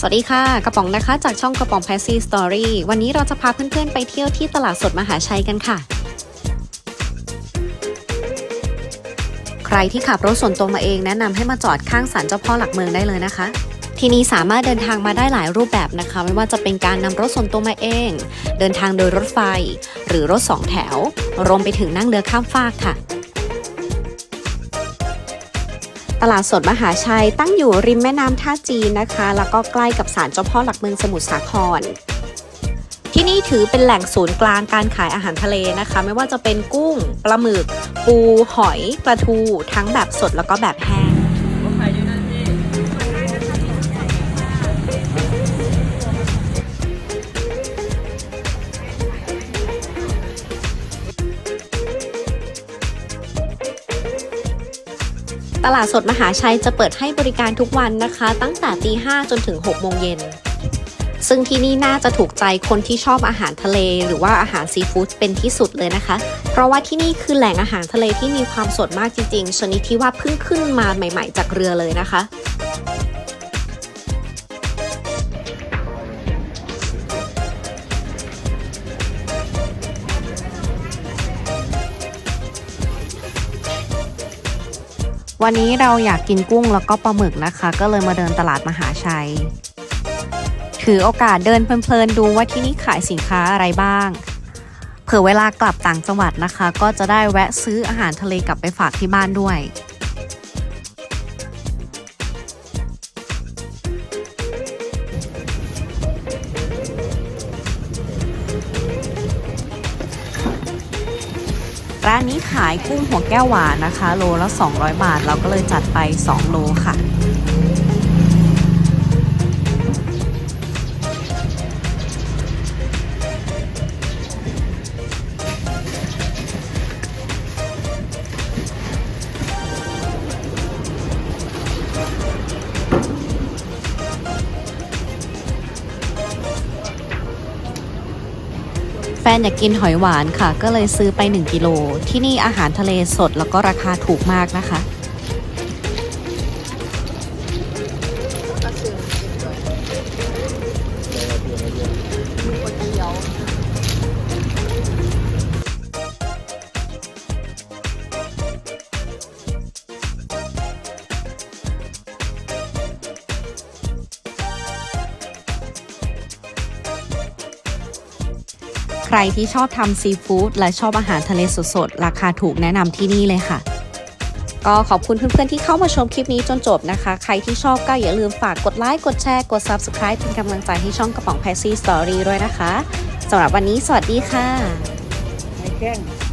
สวัสดีค่ะ กระป๋องนะคะ จากช่องกระป๋อง p a s s y Story วันนี้เราจะพาเพื่อนๆ ไปเที่ยวที่ตลาดสดมหาชัยกันค่ะ ใครที่ขับรถส่วนตัวมาเองแนะนำให้มาจอดข้างศาลเจ้าพ่อหลักเมืองได้เลยนะคะ ที่นี่สามารถเดินทางมาได้หลายรูปแบบนะคะ ไม่ว่าจะเป็นการนำรถส่วนตัวมาเอง เดินทางโดยรถไฟ หรือรถสองแถว รวมไปถึงนั่งเรือข้ามฟากค่ะ ตลาดสดมหาชัยตั้งอยู่ริมแม่น้ำท่าจีนนะคะ แล้วก็ใกล้กับศาลเจ้าพ่อหลักเมืองสมุทรสาคร ที่นี่ถือเป็นแหล่งศูนย์กลางการขายอาหารทะเลนะคะ ไม่ว่าจะเป็นกุ้งปลาหมึก ปู หอยปลาทู ทั้งแบบสดแล้วก็แบบแห้ง ลาดสดมหาชัยจะเปิดให้บริการทุกวันนะคะ ตั้งแต่ตีห้าจนถึง6โมงเย็น ซึ่งที่นี่น่าจะถูกใจคนที่ชอบอาหารทะเล หรือว่าอาหารซีฟู้ดเป็นที่สุดเลยนะคะ เพราะว่าที่นี่คือแหล่งอาหารทะเลที่มีความสดมากจริงๆ ชนิดที่ว่าเพิ่งขึ้นมาใหม่ ๆ จากเรือเลยนะคะ วันนี้เราอยากกินกุ้งแล้วก็ปลาหมึกนะคะ ก็เลยมาเดินตลาดมหาชัย ถือโอกาสเดินเพลินๆดูว่าที่นี่ขายสินค้าอะไรบ้าง เผื่อเวลากลับต่างจังหวัดนะคะ ก็จะได้แวะซื้ออาหารทะเลกลับไปฝากที่บ้านด้วย ร้านนี้ขายกุ้งหัวแก้วหวานนะคะ โลละ 200 บาท เราก็เลยจัดไป 2 โลค่ะ นอยากกินหอยหวานค่ะ ก็เลยซื้อไป 1 กิโล ที่นี่อาหารทะเลสดแล้วก็ราคาถูกมากนะคะ ใครที่ชอบทำซีฟู้ดและชอบอาหารทะเลสดๆ ราคาถูกแนะนำที่นี่เลยค่ะ ก็ขอบคุณเพื่อนๆ ที่เข้ามาชมคลิปนี้จนจบนะคะ ใครที่ชอบก็อย่าลืมฝากกดไลค์กดแชร์กด Subscribe เป็นกำลังใจให้ช่องกระป๋องแพซี่สตอรี่ด้วยนะคะสำหรับวันนี้สวัสดีค่ะไอ้เครื่องอะไรแม่จ๊ะ